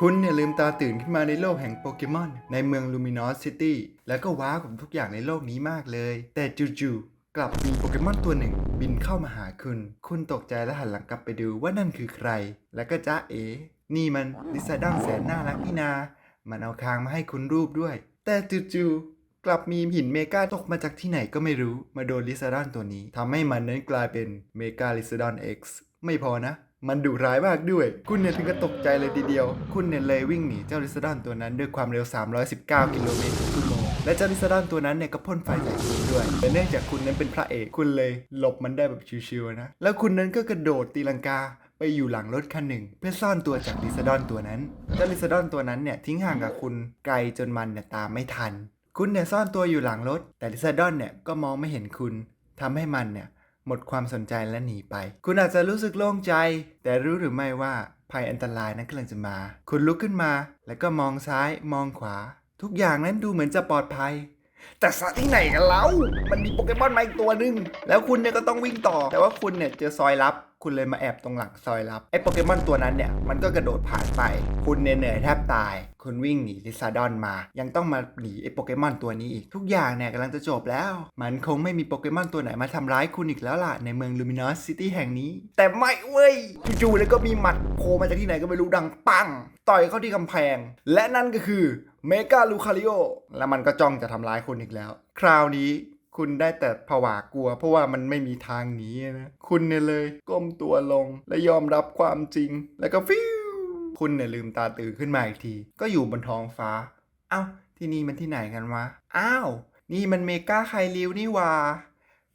คุณเนี่ยลืมตาตื่นขึ้นมาในโลกแห่งโปเกมอน ในเมืองลูมินอสซิตี้แล้วก็ว้าวกับทุกอย่างในโลกนี้มากเลย แต่จู่ๆกลับมีโปเกมอนตัวหนึ่ง บินเข้ามาหาคุณ คุณตกใจและหันหลังกลับไปดูว่านั่นคือใคร แล้วก็จ้าเอ๋นี่มันลิซาดังแสนน่ารักนี่นา มันเอาคางมาให้คุณรูปด้วย แต่จู่ๆกลับมีหินเมกาตกมาจากที่ไหนก็ไม่รู้มาโดนลิซาดอนตัวนี้ทำให้มันนั้นกลายเป็นเมกาลิซาดอน X ไม่พอนะ มันดุร้ายมากด้วย คุณเนี่ยถึงกับตกใจเลยทีเดียว คุณเนี่ยเลยวิ่งหนีเจ้าลิซาดอนตัวนั้นด้วยความเร็ว 319 กิโลเมตรต่อชั่วโมง และเจ้าลิซาดอนตัวนั้นเนี่ยก็พ่นไฟใส่คุณด้วยแต่เนื่องจากคุณนั้นเป็นพระเอก คุณเลยหลบมันได้แบบชิวๆนะ แล้วคุณนั้นก็กระโดดตีลังกาไปอยู่หลังรถคันหนึ่ง เพื่อซ่อนตัวจากลิซาดอนตัวนั้น เจ้าลิซาดอนตัวนั้นเนี่ยทิ้งห่างกับคุณไกลจนมันเนี่ยตามไม่ทัน คุณเนี่ยซ่อนตัวอยู่หลังรถ แต่ลิซาดอนเนี่ยก็มองไม่เห็นคุณทำให้มันเนี่ย หมดความสนใจและหนีไป คุณอาจจะรู้สึกโล่งใจ แต่รู้หรือไม่ว่าภัยอันตรายนั้นกำลังจะมา คุณลุกขึ้นมา แล้วก็มองซ้ายมองขวา ทุกอย่างนั้นดูเหมือนจะปลอดภัย แต่สะที่ไหนกันแล้วมันมีโปเกมอนมาอีกตัวหนึ่งแล้วคุณเนี่ยก็ต้องวิ่งต่อ แต่ว่าคุณเนี่ยเจอซอยลับ คุณเลยมาแอบตรงหลังซอยลับไอ้โปเกมอนตัวนั้นเนี่ยมันก็กระโดดผ่านไป คุณเนี่ยเหนื่อยแทบตาย คุณวิ่งหนีลิซาดอนมา ยังต้องมาหนีไอ้โปเกมอนตัวนี้อีก ทุกอย่างเนี่ยกำลังจะจบแล้ว มันคงไม่มีโปเกมอนตัวไหนมาทำร้ายคุณอีกแล้วล่ะ ในเมืองลูมินอสซิตี้แห่งนี้ แต่ไม่เว้ยจู่ๆเลยก็มีหมัดโผล่มาจากที่ไหนก็ไม่รู้ดังปัง ต่อยเข้าที่กำแพง และนั่นก็คือเมกาลูคาริโอแล้วมันก็จ้องจะทำร้ายคุณอีกแล้ว คราวนี้คุณได้แต่ผวากลัว เพราะว่ามันไม่มีทางหนีนะ คุณเนี่ยเลย ก้มตัวลงและยอมรับความจริง แล้วก็ฟิว คุณเนี่ยลืมตาตื่นขึ้นมาอีกที ก็อยู่บนท้องฟ้า เอ้า ที่นี่มันที่ไหนกันวะ อ้าว นี่มันเมกาไคลิวนี่วา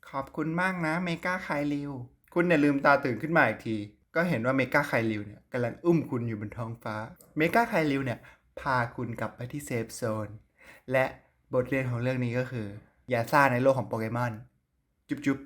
ขอบคุณมากนะเมกาไคลิว คุณเนี่ยลืมตาตื่นขึ้นมาอีกที ก็เห็นว่าเมกาไคลิวเนี่ยกำลังอุ้มคุณอยู่บนท้องฟ้า เมกาไคลิวเนี่ยพาคุณกลับไปที่เซฟโซน และบทเรียนของเรื่องนี้ก็คือ อย่าซ่าในโลกของโปเกมอน จุ๊บจุ๊บ